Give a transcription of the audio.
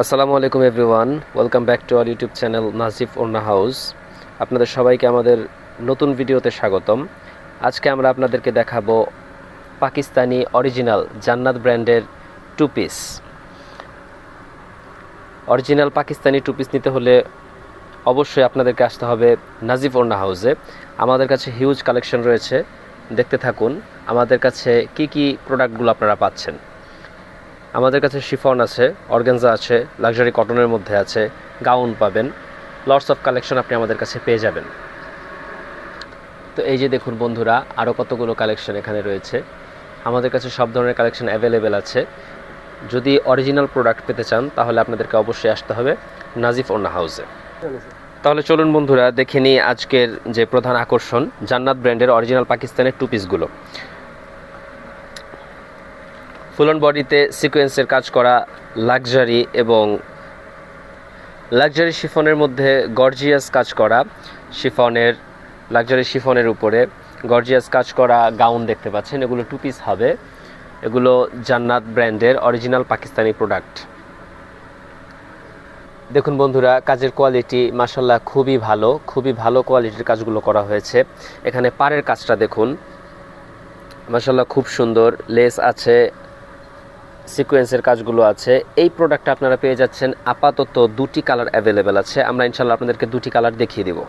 আসসালামু আলাইকুম everyone, welcome back to our YouTube channel Nazif Orna house. আপনাদের সবাইকে আমাদের নতুন ভিডিওতে স্বাগতম। আজকে আমরা আপনাদেরকে দেখাবো পাকিস্তানি অরিজিনাল জান্নাত ব্র্যান্ডের two piece original Pakistani two piece নিতে হলে অবশ্যই আপনাদেরকে আসতে হবে নাজিফ ওরনা হাউসে। আমাদের কাছে হিউজ কালেকশন রয়েছে, দেখতে থাকুন। আমাদের কাছে কি কি প্রোডাক্টগুলো আপনারা পাচ্ছেন? আমাদের কাছে শিফন আছে, অর্গেনজা আছে, লাক্সারি কটনের মধ্যে আছে, গাউন পাবেন লটস অফ কালেকশন আপনি আমাদের কাছে পেয়ে যাবেন। তো এই যে দেখুন বন্ধুরা আরও কতগুলো কালেকশন এখানে রয়েছে। আমাদের কাছে সব ধরনের কালেকশন অ্যাভেলেবেল আছে। যদি অরিজিনাল প্রোডাক্ট পেতে চান, তাহলে আপনাদেরকে অবশ্যই আসতে হবে নাজিফ ওনা হাউসে। তাহলে চলুন বন্ধুরা, দেখে নিই আজকের যে প্রধান আকর্ষণ, জান্নাত ব্র্যান্ডের অরিজিনাল পাকিস্তানের টু পিসগুলো ফুলন বডিতে সিকোয়েন্সের কাজ করা লাক্সারি এবং লাক্সারি শিফনের মধ্যে গর্জিয়াস কাজ করা শিফনের লাক্সারি শিফনের উপরে গর্জিয়াস কাজ করা গাউন দেখতে পাচ্ছেন। এগুলো টু পিস হবে। এগুলো জান্নাত ব্র্যান্ডের অরিজিনাল পাকিস্তানি প্রোডাক্ট দেখুন বন্ধুরা, কাজের কোয়ালিটি মাসাল্লাহ খুবই ভালো খুবই ভালো কোয়ালিটির কাজগুলো করা হয়েছে। এখানে পাড়ের কাজটা দেখুন। মাসাল্লাহ খুব সুন্দর লেস আছে সিকোয়েন্সের কাজগুলো আছে। এই প্রোডাক্টটা আপনারা পেয়ে যাচ্ছেন। আপাতত দুটি কালার অ্যাভেলেবেল আছে। আমরা ইনশাল্লাহ আপনাদেরকে দুটি কালার দেখিয়ে দেবো।